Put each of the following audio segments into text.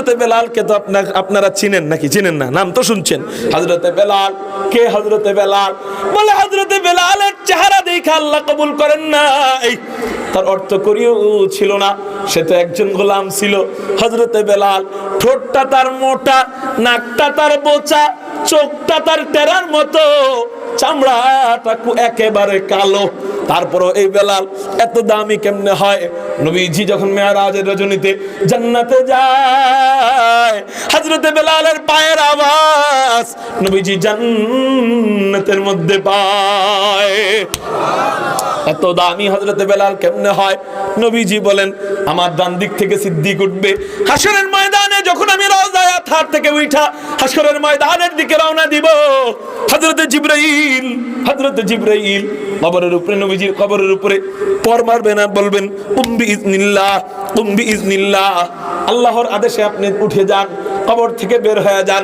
হজরতে বেলালকে তো আপনার, আপনারা চিনেন নাকি? চিনেন না? নাম তো শুনছেন। হজরতে বেলাল, কে হজরতে বেলাল? বলে হজরতে বেলালের চেহারা দেখে আল্লাহ কবুল করেন না। এই, তার অর্থ করিও ছিল না। সে তো একজন গোলাম ছিল। হজরতে বেলাল, ঠোঁটটা তার মোটা, নাকটা তার বোচা, চোখটা তার টেরার মতো। চামড়াটা একেবারে কালো। তারপরও এই বেলাল এত দামি কেমনে হয়? নবীজি যখন মেয়ারাজের রজনীতে জান্নাতে যায়, হজরতে বেলালের পায়ের আওয়াজ নবীজি জান্নাতের মধ্যে পায়। এত দামি হজরতে বেলাল কেমনে হয়? নবীজি বলেন, আমার ডান দিক থেকে সিদ্দিক উঠবে। হাসরের ময়দানে যখন আমি রওজায় থার থেকে উঠা হাসরের ময়দানের দিকে রওনা দিব। হজরতে জিব্রাইল হজরতে জিব্রাইল কবরের উপরে, নবীজির কবরের উপরে পর মারবেন আর বলবেন, উম্বি ইজনিল্লাহ উম্বি ইজনিল্লাহ আল্লাহর আদেশে আপনি উঠে যান, কবর থেকে বের হয়ে যান।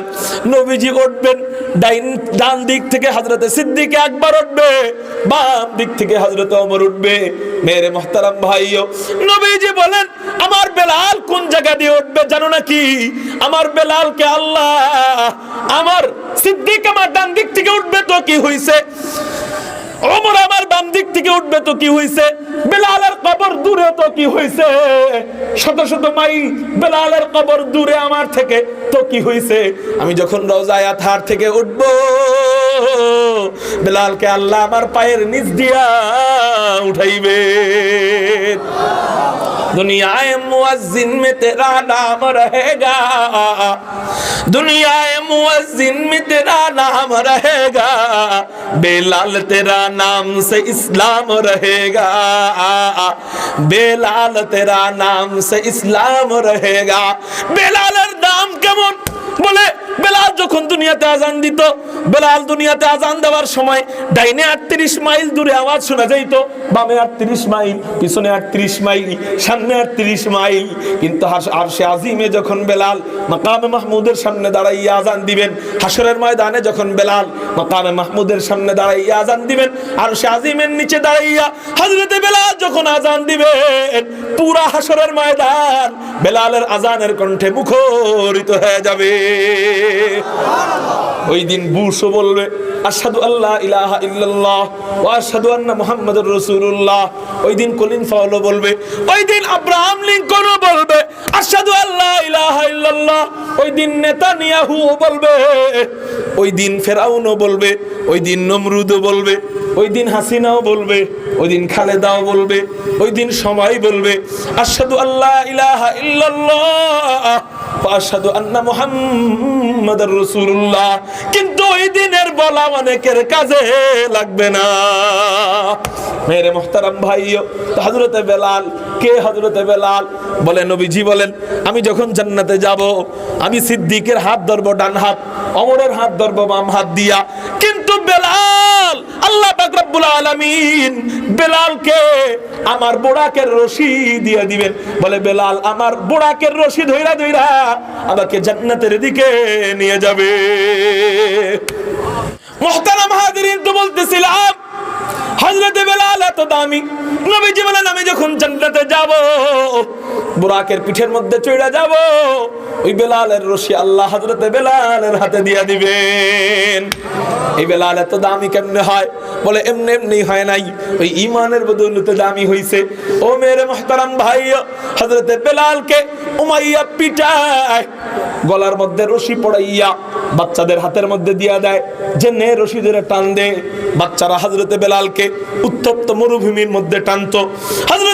নবীজি উঠবেন, ডাইন, ডান দিক থেকে হজরতে সিদ্দিক একবার উঠবে, বাম দিক থেকে হজরত ওমর উঠবে। মেরে মোহতারাম ভাইও, নবীজি বলেন আমার বেলাল কোন জায়গা দিয়ে উঠবে জানো নাকি? আমার বেলালকে আল্লাহ, আমার সিদ্দিক আমার ডান দিক থেকে উঠবে তো কি হইছে? আমার দিক থেকে উঠবে তো কি কবর দূরে তো কি শত শত বেলালের কবর দূরে আমার থেকে তো কি আমি যখন রওজায় আথার থেকে উঠব বেলালকে আল্লাহ আমার পায়ের নিচ দিয়া উঠাইবে दुनियाए मुअज्जिन में तेरा नाम रहेगा दुनियाए मुअज्जिन में तेरा नाम रहेगा बेलाल तेरा नाम से इस्लाम रहेगा बेलाल तेरा नाम से इस्लाम रहेगा বেলালের নাম কেমন বলে বেলাল যখন দুনিয়াতে আজান দিত বেলাল দুনিয়াতে আজান দেওয়ার সময় ডাইনে আটত্রিশ মাইল দূরে আওয়াজ শোনা যাইত, বামে আটত্রিশ মাইল, পিছনে আটত্রিশ মাইল, সামনে আটত্রিশ মাইল। কিন্তু আর সে আজিমে যখন বেলাল মাকামে মাহমুদের সামনে দাঁড়াইয়া আজান দিবেন হাসরের ময়দানে যখন বেলাল মাকামে মাহমুদের সামনে দাঁড়াইয়া আজান দিবেন আর সে আজিমের নিচে দাঁড়াইয়া হজরতে বেলাল যখন আজান দিবেন, পুরা হাসরের ময়দান বেলালের আজানের কণ্ঠে মুখরিত হয়ে যাবে। ওই দিন বুশও বলবে আশহাদু আল্লাহ ইলাহা ইল্লাল্লাহ ওয়া আশহাদু আন্না মুহাম্মাদুর রাসূলুল্লাহ। ওই দিন কলিন ফাউলো বলবে, ওই দিন আব্রাহাম লিঙ্কনও বলবে, আশহাদু আল্লাহ ইলাহা ইল্লাল্লাহ। ওই দিন নেতানিয়াহু বলবে, ওই দিন ফেরাউনও বলবে, ওই দিন নমরুদও বলবে, ওই দিন হাসিনাও বলবে, ওই দিন খালেদাও বলবে, ওই দিন সময় বলবে, আশহাদু আল্লাহ ইলাহা ইল্লাল্লাহ। কিন্তু ওই দিনের বলা অনেকের কাজে লাগবে না। মেরে মোহতারাম ভাইও তো হযরতে বেলাল, কে হযরতে বেলাল? বলে নবীজি বলেন, আমি যখন জান্নাতে যাব, আমি সিদ্দিকের হাত ধরবো ডান হাত, অমরের হাত ধরবো বাম হাত দিয়া। কিন্তু বেলাল আল্লাহ রব্বুল আলামিন বেলালকে আমার বোড়াকের রশি দিবেন। বলে, বেলাল, আমার বোড়াকের রশি ধইরা ধইরা আমাকে জান্নাতের দিকে নিয়ে যাবে। হাজিরিন তো বলতেছিলাম হজরতে বেলাল এত দামি। নবীজি বলেন, আমি যখন জান্নাতে যাব বুরাকের পিঠের মধ্যে চড়া যাব। ওই বেলালের রশি আল্লাহ হজরতে বেলালের হাতে দিয়া দিবেন। এই বেলাল এত দামি কেমনে হয়? বলে, এমনি এমনি হয় নাই। ওই ইমানের বদৌলতে দামি হইছে। ও মেরে মোহতারাম ভাই হজরতে বেলালকে উমাইয়া পিটায়, গলার মধ্যে রশি পড়াইয়া বাচ্চাদের হাতের মধ্যে দিয়া দেয়। যে নে রশি ধরে টান দে। বাচ্চারা হজরতে বেলালকে উত্তপ্ত মরুভূমির মধ্যে টানতো। হজরতে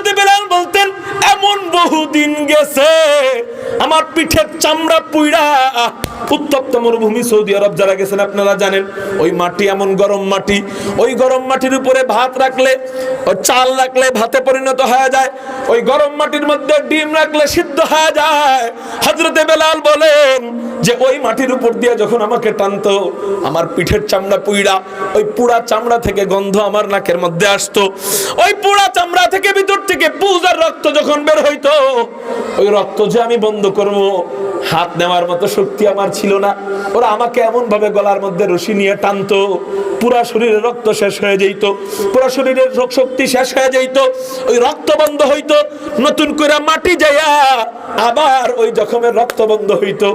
বহুদিন গেছে আমার পিঠের চামড়া পুইড়া উত্তপ্ত মরুভূমি সৌদি আরব যারা গেছেন, আপনারা জানেন, ওই মাটি এমন গরম মাটি। ওই গরম মাটির উপরে ভাত রাখলে চাল রাখলে ভাতে পরিণত হয়ে যায়। ওই গরম মাটির মধ্যে ডিম রাখলে সিদ্ধ হয়ে যায়। হজরতে বেলাল বলেন যে, ওই মাটির উপর দিয়ে যখন আমাকে টানতো, আমার পিঠের চামড়া পুইড়া, ওই পুড়া চামড়া থেকে গন্ধ আমার নাকের মধ্যে আসতো। ওই পুড়া চামড়া থেকে ভিতর থেকে পূজার রক্ত যখন বের হইতো, ওই রক্ত যে আমি বন্ধ করব, হাত নেওয়ার মতো শক্তি আমার ছিল না। ওরা আমাকে এমন ভাবে গলার মধ্যে রশি নিয়ে টানতো, পুরা শরীরে রক্ত শেষ হয়ে যেত পুরা শরীরের রোগ শক্তি শেষ হয়ে যেত ওই রক্ত বন্ধ হইতো, নতুন করে মাটি যাইয়া আবার ওই জখমের রক্ত বন্ধ হইতো।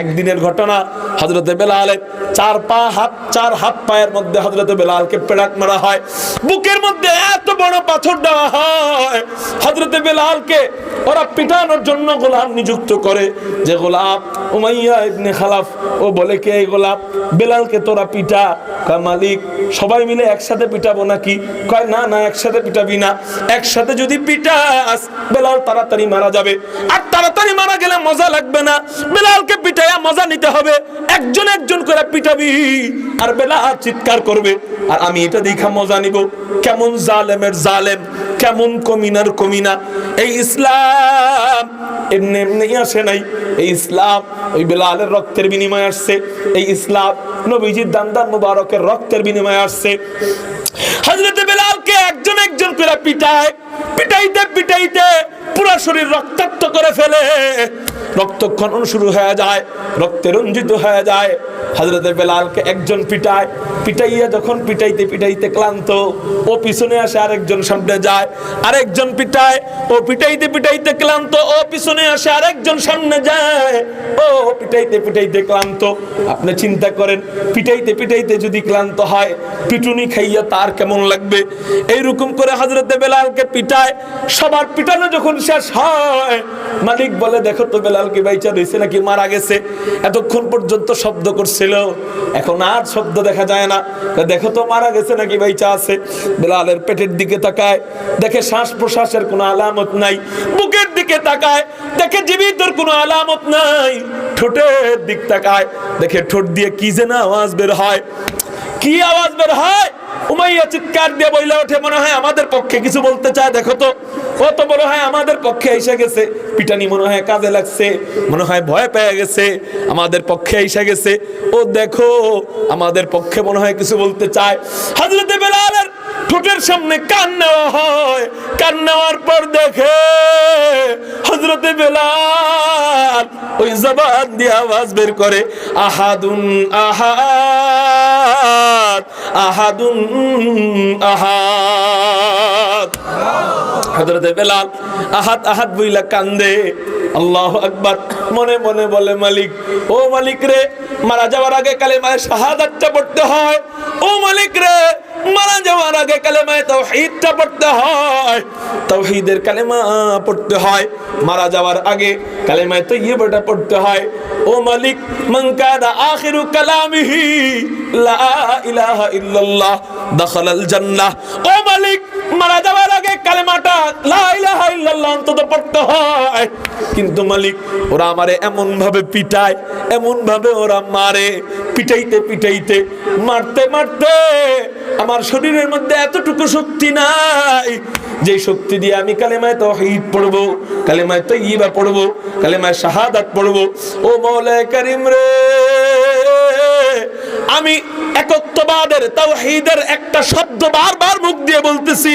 একদিনের ঘটনা হজরতে বেলালের চার পা হাত, চার হাত পায়ের মধ্যে হজরতে বেলালকে পেড়াক মারা হয়। বুকের মধ্যে এত বড় পাথর দেওয়া হয় হজরতে বেলালকে ওরা পিটানোর জন্য গোলাম নিযুক্ত করে, যে গোলাপ উমাইয়া ইবনে খালাফ, ও বলে, কে গোলাপ? বেলালকে তোরা পিটা কয় মালিক? সবাই মিলে একসাথে পিটাবো নাকি? কয়, না না, একসাথে পিটাবি না। একসাথে যদি পিটাস, বেলাল তাড়াতাড়ি মারা যাবে। আর তাড়াতাড়ি মারা গেলে মজা লাগবে না। বেলালকে পিটাইয়া মজা নিতে হবে। একজন একজন করে পিটাবি। আর বেলাল চিৎকার করবে, আর আমি এটা দেখা মজা নিব। কেমন জালেমের জালেম, কেমন কমিনার কমিনা। এই ইসলাম এমনি এমনি আসে নাই। এই ইসলাম, ওই বেলালের রক্তের বিনিময়ে আসছে। এই ইসলাম, নবীজির দান্দার মুবারকের রক্তের বিনিময়ে আসছে। হযরতে বেলালকে একজন একজন করে পিটায়, পিটাইতে পিটাইতে পুরো শরীর রক্তাক্ত করে ফেলে। রক্তক্ষরণ শুরু হয়ে যায়, রক্তে রঞ্জিত হয়ে যায়। হজরতে বেলালকে একজন পিটায়, পিটাইয়া যখন পিটাইতে পিটাইতে ক্লান্ত, ও পিছনে আসে আরেকজন সামনে যায়, আরেকজন পিটায়, ও পিটাইতে পিটাইতে ক্লান্ত, ও পিছনে আসে আরেকজন সামনে যায়। ও পিটাইতে পিটাইতে ক্লান্ত, আপনি চিন্তা করেন, পিটাইতে পিটাইতে যদি ক্লান্ত হয়, পিটুনি খাইয়া তার কেমন লাগবে? এইরকম করে হজরতে বেলালকে পিটায়, সবার পিটানো যখন শেষ হয়। মালিক বলে, দেখো তো বেলাল কি বাইচা রয়েছে নাকি মারা গেছে? এতক্ষণ পর্যন্ত শব্দ করছিল। এখন আর শব্দ দেখা যায় না। দেখো তো মারা গেছে নাকি বাইচা আছে? বেলালের পেটের দিকে তাকায়। দেখে শ্বাস প্রশ্বাসের কোনো আলামত নাই। বুকের দিকে তাকায়। দেখে জীবিতর কোনো আলামত নাই। ঠোঁটের দিক তাকায়। দেখে ঠোঁট দিয়ে কি যেন আওয়াজ বের হয়। কি আওয়াজ বের হয়? উমাইয়া চিৎকার দিয়ে বইলা ওঠে, মনে হয় আমাদের পক্ষে কিছু বলতে চায়। দেখো তো, কত বড় হয় আমাদের পক্ষে এসে গেছে। পিটানি মনে হয় কাজে লাগছে, মনে হয় ভয় পেয়ে গেছে, আমাদের পক্ষে এসে গেছে। ও দেখো, আমাদের পক্ষে মনে হয় কিছু বলতে চায়। হাজরতে বেলালের ঠোঁটের সামনে কান নেওয়া হয়। কান নেওয়ার পর দেখে হজরতে বেলাল ওই জবান দিয়ে আওয়াজ বের করে, আহাদুন আহাদ আহাদুন আহাদ। হজরতে বেলাল আহাত আহাত বইলা কান্দে। আল্লাহ আকবার, মনে মনে বলে, মালিক, ও মালিক রে, মারা যাওয়ার আগে কালেমায় শাহাদাতটা পড়তে হয়। ও মালিক রে মারা যাওয়ার আগে কালেমায় তাওহীদটা পড়তে হয়। তাওহীদের কালেমা পড়তে হয়। মারা যাওয়ার আগে কালেমায় তাইয়্যিবাটা পড়তে হয়। ও মালিক, মান কানা আখিরু কালামিহি, লা ইলাহা ইল্লাল্লাহ, দাখালাল জান্নাহ। ও মালিক, মারা যাওয়ার আগে কালেমাটা লা ইলাহা ইল্লাল্লাহ অন্তত পড়তে হয়। কিন্তু মালিক, ওরা আমারে এমন ভাবে পিটায় এমন ভাবে ওরা মারে, পিটাইতে পিটাইতে, মারতে মারতে আমার শরীরের মধ্যে এতটুকু শক্তি নাই, যে শক্তি দিয়ে আমি কালেমায় তাওহীদ পড়ব, কালেমায় তাইয়্যিবা পড়ব, কালেমায় শাহাদাত পড়ব। ও মৌলায় করিম রে, আমি একত্ববাদের তাওহীদের একটা শব্দ বারবার মুখ দিয়ে বলতেছি।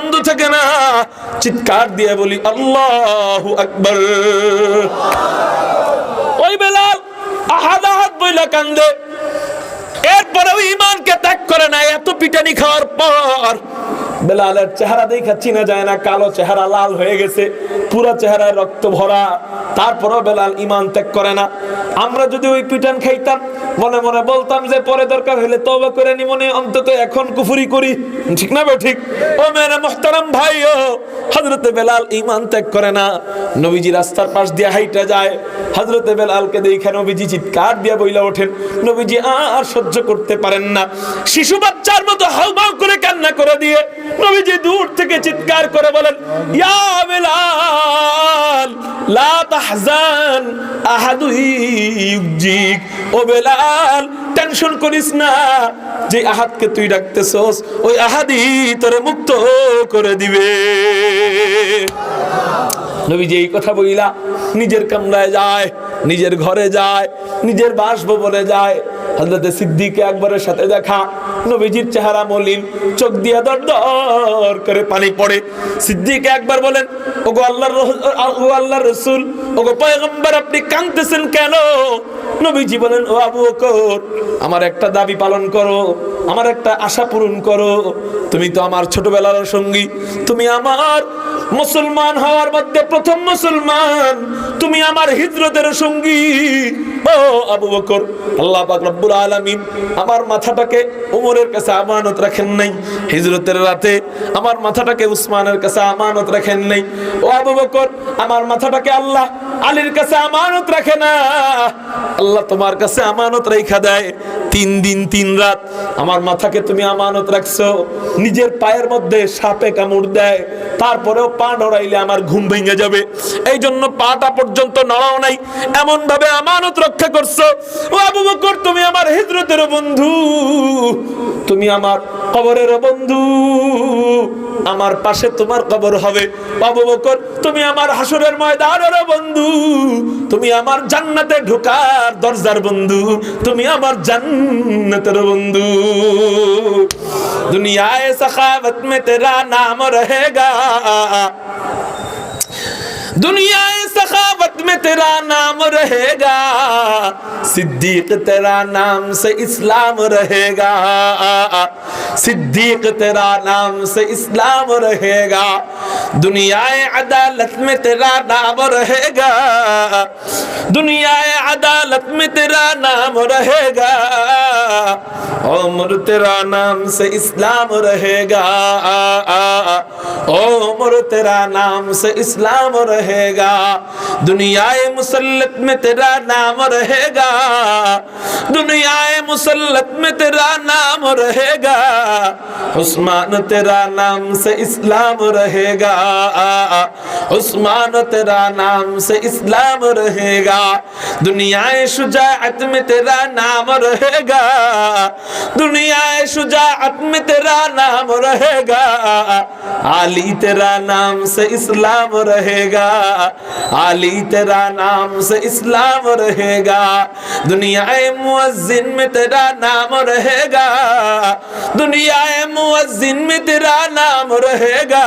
বন্ধ থাকে না, চিৎকার দিয়ে বলি, আল্লাহ আকবর। ওই বেলাল আহাদ আহাদ বইলা কান্দে। এরপরে ওই ইমানকে ত্যাগ করে না এত পিটানি খাওয়ার পর বেলালের চেহারা দেখা চিনা যায় না, কালো চেহারা লাল হয়ে গেছে, পুরা চেহারায় রক্ত ভরা। তারপরও বেলাল ইমান ত্যাগ করে না। আমরা যদি ওই পিটান খাইতাম, মনে মনে বলতাম যে পরে দরকার হলে তওবা করে নি মনে অন্তত এখন কুফরি করি। ঠিক না ঠিক? ও মেরে মোহতারাম ভাই ও, হযরতে বেলাল ইমান ত্যাগ করে না। নবীজি রাস্তার পাশ দিয়ে হাইটা যায়, হযরতে বেলালকে দেখে নবীজি চিৎকার দিয়ে বইলা ওঠেন, নবীজি আর সহ্য করতে পারেন না। শিশু বাচ্চার মতো হাউমাউ করে কান্না করে দিয়ে নবীজি দূর থেকে চিৎকার করে বলেন, ইয়া বেলাল, লা তাহজান আহাদু ইউজিক ও বেলাল, টেনশন করিস না, যে আহাদকে তুই ডাকতেছস, ওই আহাদি তোরে মুক্ত করে দিবে। নবীজি এই কথা বইলা নিজের কামরায় যায়, নিজের ঘরে যায়, নিজের বাসভবনে যায় হজরতে সিদ্দিকে একবারের সাথে দেখা। নবীজির চেহারা মলিন, চোখ দিয়া দর দর করে পানি পড়ে। সিদ্দিকে একবার বলেন, ওগো আল্লাহর ও আল্লাহর রসুল, ওগো পয়গম্বর আপনি কাঁদতেছেন কেন? নবীজি বলেন, ও আবু বকর, আমার একটা দাবি পালন করো, আমার একটা আশা পূরণ করো। তুমি তো আমার ছোটবেলার সঙ্গী, তুমি আমার মুসলমান হওয়ার মধ্যে প্রথম মুসলমান। তুমি আমার হিজরতের সঙ্গী। ও আবু বকর, আল্লাহ পাক রব্বুল আলামিন আমার মাথাটাকে উমরের কাছে আমানত রাখেন নাই, হিজরতের রাতে আমার মাথাটাকে উসমানের কাছে আমানত রাখেন নাই। ও আবু বকর, আমার মাথাটাকে আল্লাহ আলীর কাছে আমানত রাখে না। আল্লাহ তোমার কাছে আমানত রেখা দেয়। তিন দিন, তিন রাত। আমার মাথাকে তুমি আমানত রাখছো। নিজের পায়ের মধ্যে সাপে কামড় দেয়। তারপরেও পা নড়াইলে আমার ঘুম ভেঙে যাবে। এই জন্য পাটা পর্যন্ত নড়াও নাই। এমন ভাবে আমানত রক্ষা করছ। ও আবু বকর, তুমি আমার হিজরতের বন্ধু। তুমি আমার কবরের বন্ধু। আমার পাশে তোমার কবর হবে। বাবু বকর, তুমি আমার হাসুরের ময়দানের বন্ধু। তুমি আমার জান্নাতে ঢোকার দরজার বন্ধু। তুমি আমার জান্নাতের বন্ধু। দুনিয়ায় সখাবত মে তেরা নাম রহেগা। দুনিয়ায় সখা सखावत में तेरा नाम रहेगा, सिद्दीक तेरा नाम से इस्लाम रहेगा, सिद्दीक तेरा नाम से इस्लाम रहेगा दुनिया अदालत में तेरा नाम रहेगा दुनिया अदालत में तेरा नाम रहेगा उम्र तेरा नाम से इस्लाम रहेगा उम्र तेरा नाम से इस्लाम रहेगा दुनियाए मुसल्लत में तेरा नाम रहेगा। दुनियाए मुसल्लत में तेरा नाम रहेगा। उस्मान तेरा नाम से इस्लाम रहेगा। उस्मान तेरा नाम से इस्लाम रहेगा। दुनियाए शुजाअत में तेरा नाम रहेगा। दुनियाए शुजाअत में तेरा नाम रहेगा। आली तेरा नाम से इस्लाम रहेगा। आली तेरा नाम से इस्लाम रहेगा दुनियाए मुअज्जिन में तेरा नाम रहेगा दुनियाए मुअज्जिन में तेरा नाम रहेगा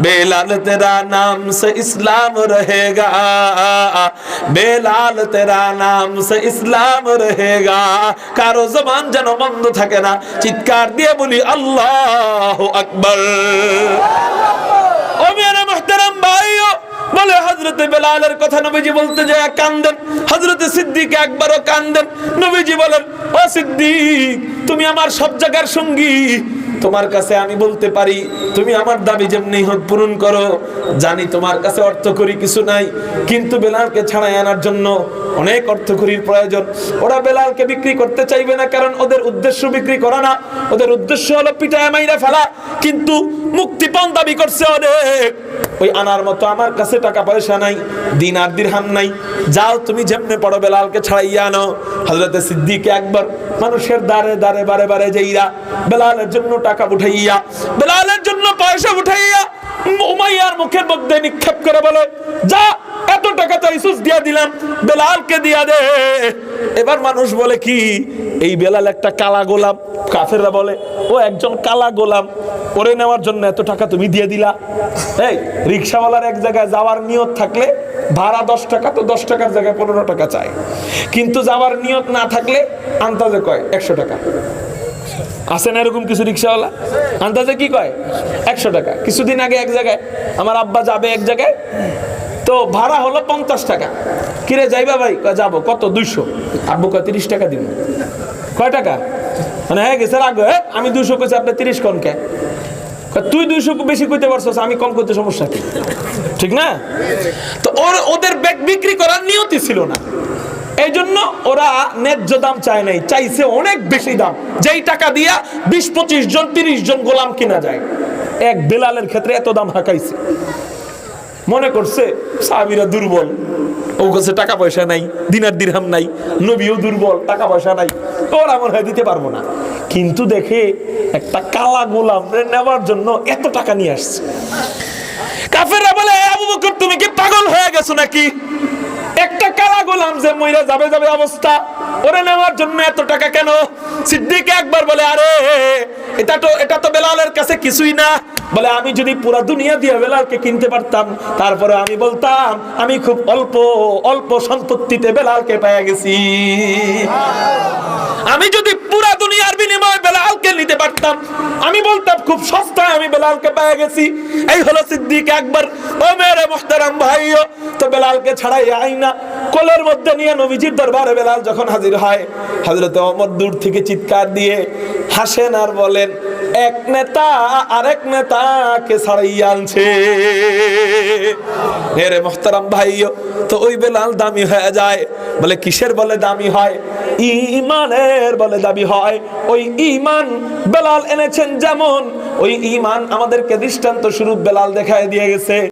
बेलाल तेरा नाम से इस्लाम रहेगा বেলাল তেরা নাম সে ইসলাম রহেগা কারো জবান যেন বন্ধ থাকে না চিৎকার দিয়ে বলি আল্লাহ আকবর ও মেরে মুহতারাম ভাইও বলে হজরতে বেলালের কথা নবীজি বলতে যায়, কান্দেন। হজরতে সিদ্দিক একবারও কান্দেন। নবীজি বলেন, ও সিদ্দিক, তুমি আমার সব জায়গার সঙ্গী। তোমার কাছে আমি বলতে পারি তুমি আমার দাবি যেমনি হোক পূরণ করো। জানি তোমার কাছে অর্থ করি কিছু নাই, কিন্তু বেলালকে ছাড়াই আনার জন্য অনেক অর্থ করির প্রয়োজন। ওরা বেলালকে বিক্রি করতে চাইবে না, কারণ ওদের উদ্দেশ্য বিক্রি করা না। ওদের উদ্দেশ্য হলো পিটায় মাইরা ফেলা, কিন্তু মুক্তিপণ দাবি করছে অনেক। ওই আনার মতো আমার কাছে টাকা পয়সা নাই, দিন আর দিরহাম নাই। যাও তুমি যেমনে পড়ো বেলালকে ছাড়াইয়া আনো। হজরতে সিদ্দিকে একবার মানুষের দাঁড়ে দাঁড়ে বারে বারে যাইয়া বেলালের জন্য টাকা উঠাইয়া, বেলালের জন্য পয়সা উঠাইয়া উমাইয়ার মুখের মধ্যে নিক্ষেপ করে বলে, যা, এত টাকা তো ইসুস দিয়া দিলাম, বেলালকে দিয়া দে। এবার মানুষ বলে, কি? এই বেলাল একটা কালা গোলাম কাফেররা বলে, ও একজন কালা গোলাম করে নেওয়ার জন্য এত টাকা তুমি দিয়ে দিলা? এই, রিক্সাওয়ালার এক জায়গায় যাওয়ার নিয়ত থাকলে ভাড়া দশ টাকা তো দশ টাকার জায়গায় পনেরো টাকা চায়। কিন্তু যাওয়ার নিয়ত না থাকলে আন্তাজে কয়, একশো টাকা। আছে না এরকম কিছু রিক্সাওয়ালা? আন্দাজে কি কয়? একশো টাকা। কিছুদিন আগে এক জায়গায় আমার আব্বা যাবে এক জায়গায় তো ভাড়া হলো পঞ্চাশ টাকা। কিরে যাইবা ভাই? যাব। কত? দুইশো। আব্বু কয় তিরিশ টাকা দিব। কয় টাকা? মানে হ্যাঁ গেছে আগে আমি দুশো কইছি আপনি তিরিশ কম কে? কয়, তুই দুইশো বেশি কইতে পারছস আমি কম করতে সমস্যা ঠিক না? তো ওর ওদের ব্যাগ বিক্রি করার নিয়তি ছিল না। এই জন্য ওরা ন্যায্য দাম চায় নাই, চাইছে অনেক বেশি দাম। যেই টাকা দিয়া বিশ, পঁচিশ জন, তিরিশ জন গোলাম কিনা যায়। এক বেলালের ক্ষেত্রে এত দাম হাঁকাইছে। মনে করছে, সাহাবিরা দুর্বল। ও কাছে টাকা পয়সা নাই, দিনার দিরহাম নাই, নবীও দুর্বল, টাকা পয়সা নাই, ওরা মনে হয় দিতে পারব না। কিন্তু দেখে একটা কালা গোলাম নেওয়ার জন্য এত টাকা নিয়ে আসছে। কাফেররা বলে আবু বকর, তুমি কি পাগল হয়ে গেছো নাকি? কালা গোলাম যে মইরা যাবে যাবে অবস্থা। ওরে নেওয়ার জন্য এত টাকা কেন? সিদ্দিক একবার বলে, আরে, এটা তো এটা তো বেলালের কাছে কিছুই না। বলে, আমি যদি পুরো দুনিয়া দিয়ে বেলালকে কিনতে পারতাম, তারপরে আমি বলতাম, আমি খুব অল্প অল্প সম্পত্তিতে বেলালকে পেয়ে গেছি। আমি যদি পুরা দুনিয়ার বিনিময়ে বেলালকে নিতে পারতাম, আমি বলতাম, খুব সস্তায় আমি বেলালকে পেয়ে গেছি। এই হলো সিদ্দিক একবার, ও মেরে মোহতারাম ভাইও, তো বেলালকে ছাড়াই আই কোলের মধ্যে নিয়ে নবীজির দরবারে বেলাল যখন হাজির হয়, হযরত ওমর দূর থেকে চিৎকার দিয়ে হাসেন আর বলেন, এক নেতা আরেক নেতাকে ছাড়াইয়া আনছে। মেরে মোহতারাম ভাইও, তো ওই বেলাল দামি হয়ে যায়। বলে, কিসের বলে দামি হয়? ইমানের বলে দাবি হয়। ওই ইমান বেলাল এনেছেন যেমন, ওই ইমান আমাদেরকে দৃষ্টান্ত স্বরূপ বেলাল দেখায় দিয়ে গেছে।